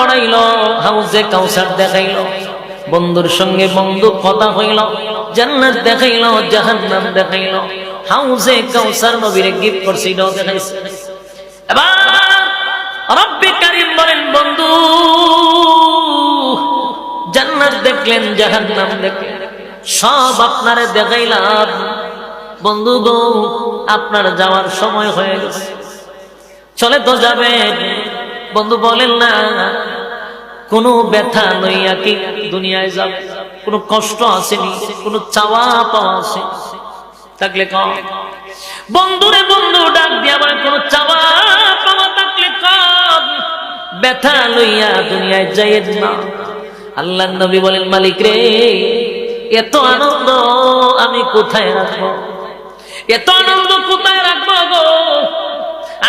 করাইল হাউজে কাউসার দেখাইল, বন্ধুর সঙ্গে বন্ধু কথা হইল, জান্নাত দেখাইল, জাহান্নাম দেখাইল, হাউজে কাউসার নবীরে গিফট করছে এটাও দেখাইছে। এবার কারিম বলেন, বন্ধু, জান্নাত দেখলেন, জাহান্নাম দেখলেন, সব আপনারে দেখাইলাম। বন্ধু গো, আপনার যাওয়ার সময় হয়ে গেছে। চলে তো যাবেন বন্ধু বলেন না, কোনো ব্যথা লইয়া কি দুনিয়ায় যাবে কোনো কষ্ট আসেনি, কোনো চাওয়া পাওয়া আছে থাকলে কম বন্ধুরে বন্ধু ডাক দিয়ে আবার কোনো চাওয়া পাওয়া থাকলে কম ব্যথা লইয়া দুনিয়ায় যাই না। আল্লাহ নবী বলেন, মালিক রে, এত আনন্দ আমি কোথায় রাখব? এত আনন্দ কোথায় রাখব গো?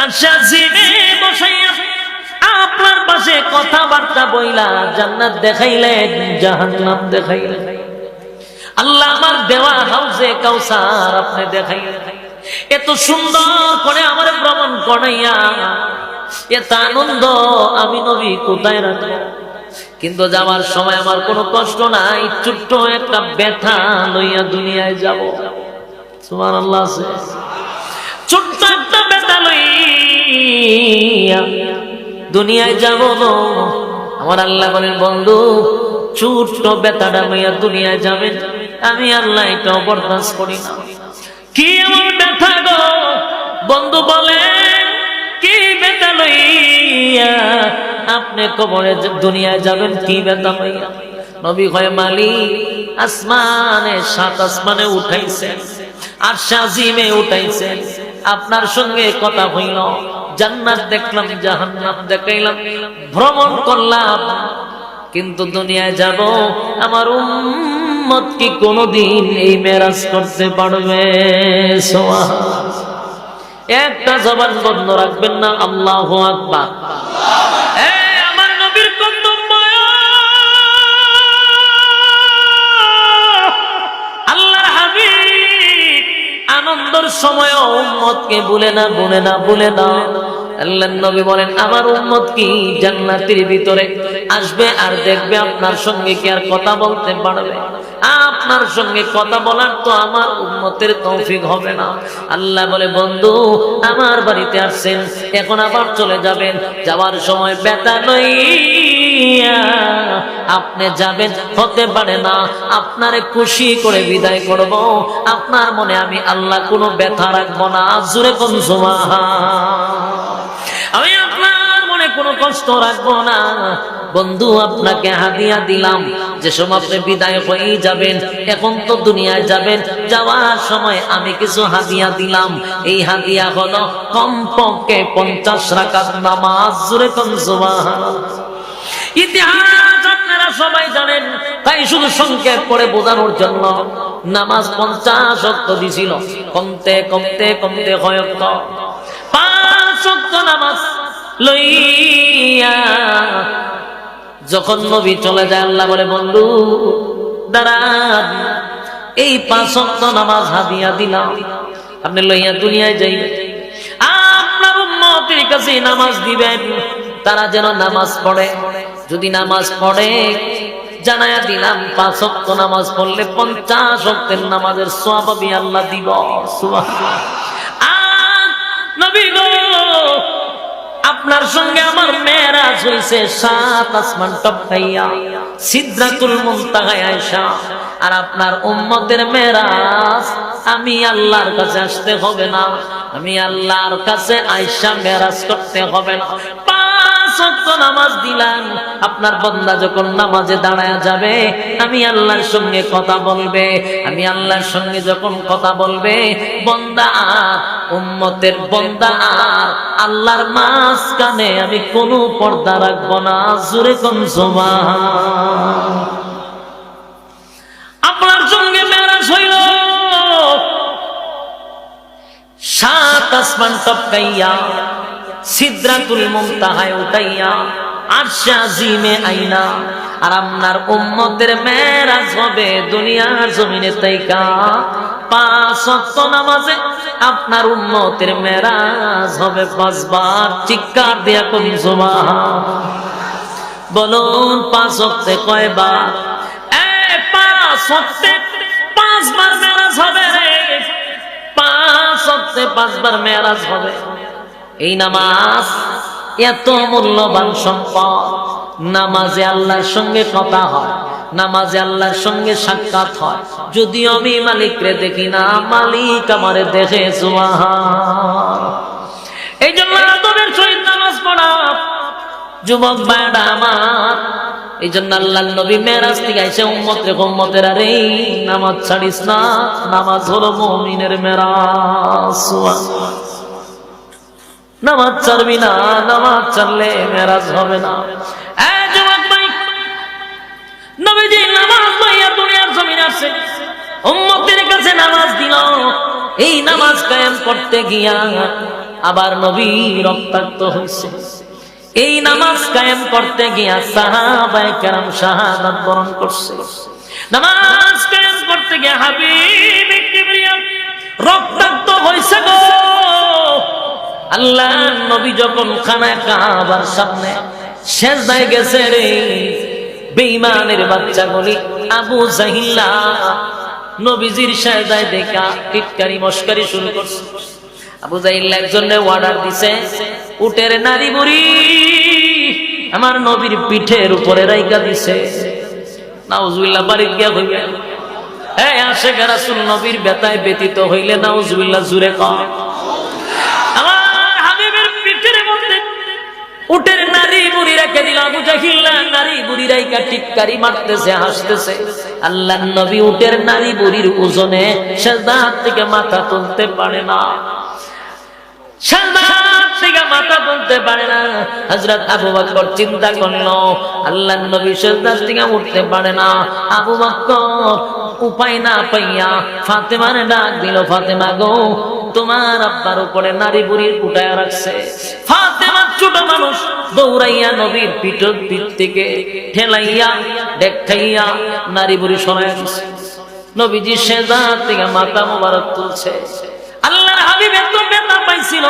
আশা জিনে বসাইয়া আপনার পাশে কথাবার্তা বইলা জান্নাত দেখাইলেন, জাহান্নাম দেখাইলেন। আল্লাহ আমার দেওয়া হাউসে কাউসার আপনি দেখাইলেন। এত সুন্দর করে আমার ভ্রমণ করাইয়া, এত আনন্দ আমি নবী কোথায় রাখব? কিন্তু যাওয়ার সময় আমার কোনো কষ্ট নাই, ছোট্ট একটা ব্যথা লইয়া দুনিয়ায় যাব। সুমান আল্লাহ ছোট্ট একটা দুনিয়ায় যাব। আমার আল্লাহ বলেন, বন্ধু, ছোট্ট ব্যথাটা লইয়া দুনিয়ায় যাবেন আমি আল্লাহ এটাও বরদাস্ত করি না। কি আমার ব্যথা গো? বন্ধু বলে, কি ব্যথা লইয়া আপনি কবরে দুনিয়ায় যাবেন? কি ব্যথা লইয়া নবী হয় মালি আসমানে সাত আসমানে উঠাইছেন, আর সাজিমে উঠাইছেন। আপনার সঙ্গে কথা হইল। জান্নাত দেখলাম, জাহান্নাম দেখাইলাম, ভ্রমণ করলাম। কিন্তু দুনিয়ায় যাব, আমার উম্মত কি কোনোদিন এই মেরাজ করতে পারবে? একটা জবান বন্ধ রাখবেন না, আল্লাহ আকবার। আমার আল্লাহর আনন্দের সময় উম্মতকে বলে না বলে না বলে না। আল্লাহ নবী বলেন, আমার উম্মত কি জান্নাতের ভিতরে আসবে আর দেখবে আপনার সঙ্গে কি আর কথা বলতে পারবে? আপনার সঙ্গে কথা বলার তো আমার উম্মতের তৌফিক হবে না। আল্লাহ বলে, বন্ধু, আমার বাড়িতে আসছেন, এখন আবার চলে যাবেন। যাওয়ার সময় ব্যথা লইয়া আপনি যাবেন, হতে পারে না। আপনারে খুশি করে বিদায় করব। আপনার মনে আমি আল্লাহ কোনো ব্যথা রাখব না। জুড়ে কোন কষ্ট রাখব না। বন্ধু, আপনাকে হাদিয়া দিলাম। যে সময় আপনি বিদায় হয়েই যাবেন, এখন তো দুনিয়ায় যাবেন, যাওয়ার সময় আমি কিছু হাদিয়া দিলাম। এই হাদিয়া হলো কমপক্ষে পঞ্চাশ রাকাত নামাজ জুড়ে ইতিহাস আপনারা সবাই জানেন, তাই শুধু সংক্ষেপ করে বোঝানোর জন্য, নামাজ পঞ্চাশ অক্ত দিছিল। কমতে কমতে কমতে হয়ক্ত পাঁচ অক্ত নামাজ। লইয়া। যখন নবী চলে যায়, আল্লাহ বলে, বন্ধু, দাঁড়ান। এই পাঁচ নামাজ হাদিয়া দিলাম। আপনি লইয়া দুনিয়ায় যাইবেন আপনার উম্মতের কাছে নামাজ দিবেন। তারা যেন নামাজ পড়ে। যদি নামাজ পড়ে জানায়া দিলাম, পাঁচ নামাজ পড়লে পঞ্চাশ অক্তের নামাজের সব আমি আল্লাহ দিব। সুবহানাল্লাহ। আপনার সঙ্গে আমার মেয়েরাজ হইছে সাত আসমান টপকাইয়া সিদ্ধাতুল মুনতাহায় আয়েশা। আর আপনার উম্মতের মেয়েরাজ, আমি আল্লাহর কাছে আসতে হবে না। আমি আল্লাহর কাছে আয়েশা মেরাজ করতে হবে না। নামাজ দিলাম। আপনার বন্দা যখন নামাজে দাঁড়ায় যাবে, আমি আল্লাহর সঙ্গে কথা বলবে। আমি আল্লাহর সঙ্গে যখন কথা বলবে, বন্দা উম্মতের বন্দা, আল্লাহর মাঝখানে আমি কোনো পর্দা রাখব না জুড়ে কোন আপনার সঙ্গে মেরাজ হইল। সাত আসমান টপকাইয়া, সিদ্রাতুল মুনতাহায় উঠাইয়া, আরশে আজিমে আইনা, আর আপনার উম্মতের মেরাজ হবে দুনিয়ার জমিনে তাইকা। পাঁচ নামাজে আপনার উম্মতের মেরাজ হবে পাঁচবার। চিৎকার দিয়া কোন সুবহান বলুন, পাঁচ অক্টে কয়বার? পাঁচ অক্টে পাঁচবার মেরাজ হবে রে। পাঁচ অক্টে পাঁচবার মেরাজ হবে। এই নামাজ এত মূল্যবান সম্পদ। নামাজে আল্লাহর সঙ্গে কথা হয়। নামাজে আল্লাহর সঙ্গে সাক্ষাৎ হয়। যদিও আমি মালিকরে দেখি না, মালিক আমারে দেখে এই জন্য সহিত নামাজ পড়া, যুবক ভাইরা আমার, এই জন্য আল্লাহ নবী মেরাজ থেকে আইসে উম্মত রে উম্মতের আরে, নামাজ ছাড়িস না, নামাজ হলো মুমিনের মেরাজ নামাজ ছাড়বি না, নামাজ ছাড়লে মেরাজ হবে না। নবীজি, নামাজ নামাজ এই নামাজ কায়েম করতে গিয়া আবার নবী রক্তাক্ত হয়েছে এই নামাজ কায়েম করতে গিয়া নামাজ করতে গিয়া আল্লাহ নবী যখন খানা কাবার সামনে শেষ দায় গেছে রে বেঈমানের বলি আবু জাহিল্লা। নবীজির শেষদায় দেখা টিটকারি মস্কারি শুরু করছে। আবু জাহিল্লা একজনে অর্ডার দিছে, উটের নারী বুড়ি আমার নবীর পিঠের উপরে রাইকা দিছে। নাউজুবিল্লাহ বাড়ির গিয়া হইবে হ্যাঁ আসে রাসূল, নবীর বেতায় ব্যতীত হইলে নাউজুবিল্লাহ জুরে কম আমার হাবিবের পিঠের মধ্যে উটের বুড়ি আবু না। না। আবু বকর চিন্তা করল নবী থেকে উঠতে পারে না। আবু উপায় না পাইয়া ফাতেমার ডাক দিল, ফাতেমা গো, তোমার আব্বার উপরে নারী বুড়ির উঠায় রাখছে। ছোট মানুষ দৌড়াইয়া নবীর পিঠ পিঠ থেকে ঠেলাইয়া, দেখাইয়া নারী বুড়ি নবীজি থেকে মোবারক তুলছে। আল্লাহর হাবিব বেতা পাইছিল।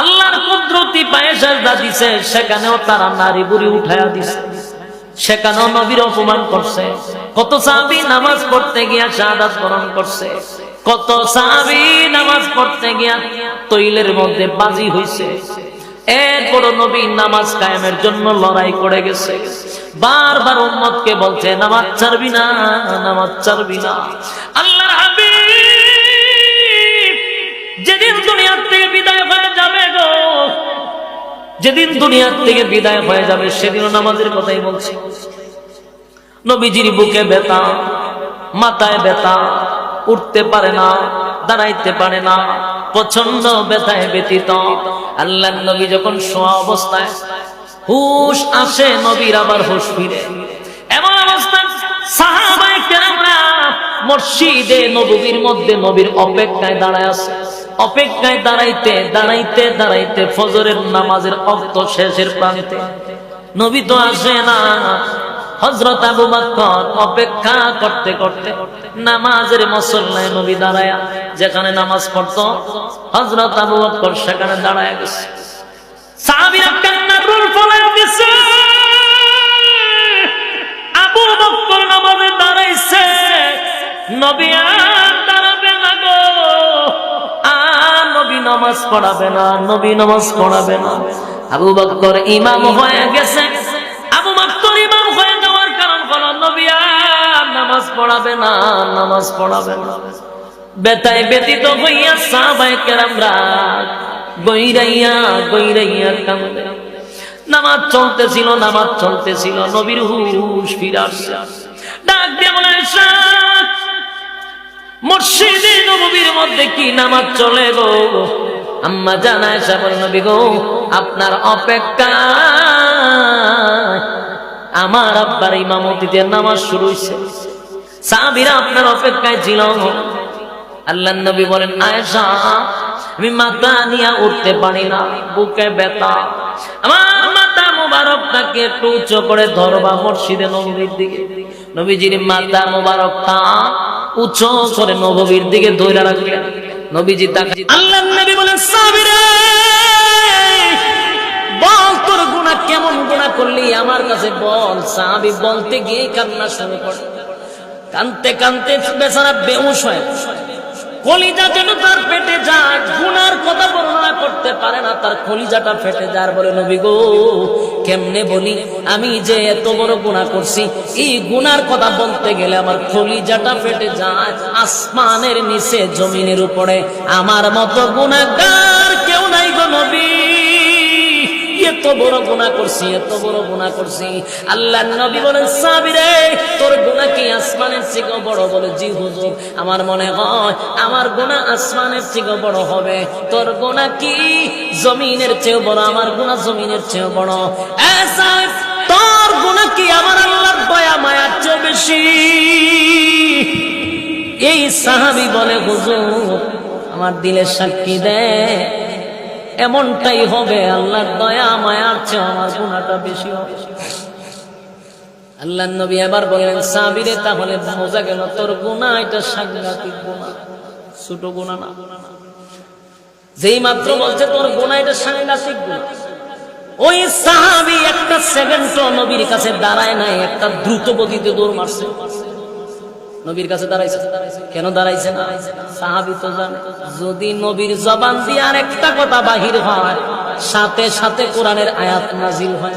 আল্লাহর কুদরতি পায়ে সেজদা দিছে, সেখানেও তারা নারী বুড়ি উঠায়া দিছে। সেখানেও নবীর অপমান করছে। কত সাহাবী নামাজ পড়তে গিয়া শাহাদাত বরণ করছে। কত সাহাবী নামাজ পড়তে গিয়া তৈলের মধ্যে বাজি হইছে। এরপর নবী নামাজ কায়েমের জন্য লড়াই করে গেছে। বারবার উম্মতকে বলছে, নামাজ ছাড়বি না, নামাজ ছাড়বি না। আল্লাহর হাবিব, যেদিন দুনিয়ার থেকে বিদায় হয়ে যাবে গো, যেদিন দুনিয়ার থেকে বিদায় হয়ে যাবে সেদিন নামাজের কথাই বলছি। নবীজির বুকে ব্যথা, মাথায় ব্যথা, উঠতে পারে না। দাঁড়াইতে পারে না। প্রচণ্ড ব্যথায় ব্যতীত আল্লাহ নবী যখন শোয়া অবস্থায় হুশ আসে, নবীর আবার হুশ ফিরে। এমন অবস্থায় সাহাবায়ে কেরামরা মসজিদে নববীর মধ্যে নবীর অপেক্ষায় দাঁড়ায় আছে। অপেক্ষায় দাঁড়াইতে দাঁড়াইতে দাঁড়াইতে ফজরের নামাজের অক্ত শেষের প্রান্তে। নবী তো আসে না হজরত আবু বকর অপেক্ষা করতে করতে নামাজের মুসল্লায় নবী দাঁড়ায়া, যেখানে নামাজ পড়তো হজরত আবু বকর সেখানে দাঁড়ায় গেছে। আবু বকর ইমাম হয়ে গেছে। আবু বকর ইমাম হয়ে নামাজ পড়াবে না নামাজ পড়াবে বেতায় ব্যতীত নামাজ চলতেছিল নামাজ চলতেছিল নবীর হুশ ফিরে আসছে ডাক বলে "সাত, মসজিদে নবীর মধ্যে কি নামাজ চলে গো? আম্মা জানায় সাবল নবী গো আপনার অপেক্ষা আমার আব্বার ইমামতিতে নামাজ শুরু হয়েছে সাহাবীরা আপনার অপেক্ষায় ছিল। আল্লাহ নবী বলেন, আয়েশা, আমি মাথা নিয়ে উঠতে পারি না, বুকে ব্যথা। আমার মাথা মুবারকটাকে একটু উচ্চ করে ধরবা মসজিদে নবীর দিকে। নবীজির মাথা মুবারকটা উচ্চ করে নবীর দিকে ধরে রাখলেন। নবীজি তাকে আল্লাহ নবী বলেন সাবিরে বল, তোর গুনাহ কেমন গুনাহ করলি? আমার কাছে বল, সাহাবি বলতে গিয়ে কান্না শুরু করে। কানতে কানতে বেচারা বেহুশ হয়। কলিজা যেন তার পেটে যায়, গুনার কথা বর্ণনা করতে পারে না, তার কলিজাটা ফেটে যার বলে, নবী গো, কেমনে বলি? আমি যে এত বড় গুণা করছি, এই গুনার কথা বলতে গেলে আমার কলিজাটা ফেটে যায়, আসমানের নিচে, জমিনের উপরে। আমার মতো গুণাগার কেউ নাই গো নবী। বড় গুণা করছি, এত বড় গুণা করছি। আল্লাহ নবী বলেন সাবিরে তোর গুণা কি আসমানের থেকে বড় বলে? জি, হুজুর, আমার মনে হয় আমার গুণা আসমানের থেকে বড় হবে। তোর গুণা কি জমিনের চেয়েও বড়? আমার গুণা জমিনের চেয়েও বড়। তোর গুণা কি আমার আল্লাহর দয়া, মায়ার চেয়ে বেশি? এই সাহাবি বলে, হুজুর, আমার দিলের সাক্ষী দেয় এমনটাই হবে। আল্লাহর দয়া, মায়ার চেয়ে আমার গুণাটা বেশি হবে। আল্লাহ নবী এবার বললেন, সাবিরে, তাহলে বোঝা গেল তোর গুণা এটা সাংঘাতিক গুণা ছোট গুণা না। যেই মাত্র বলছে তোর গুণা এটা সাংঘাতিক গুণা ওই সাহাবি একটা সেকেন্ড নবীর কাছে দাঁড়ায় নাই, একটা দ্রুত গতিতে দৌড় মারছে। নবীর কাছে কেন দাঁড়াইছে না? সাহাবি তো জানে, যদি নবীর জবান দিয়ে একটা কথা বাহির হয়, সাথে সাথে কোরআনের আয়াত নাজিল হয়।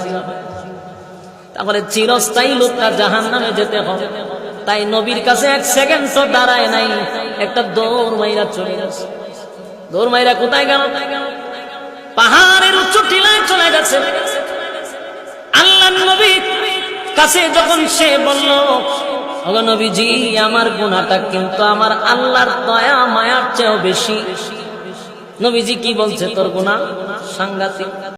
তারপরে চিরস্থায়ী লোকটা জাহান নামে যেতে হবে। তাই নবীর কাছে এক সেকেন্ড তো দাঁড়ায় নাই, একটা দৌড় মাইরা চলে গেছে। দৌড় মাইরা কোথায় গেল? পাহাড়ের উচ্চ টিলায় চলে গেছে। আল্লাহ নবী কাছে যখন সে বলল নবীজি, আমার গুণাটা কিন্তু আমার আল্লাহর দয়া, মায়ার চেয়েও বেশি। নবীজি কি বলছে তোর গুণা সাংঘাতিক।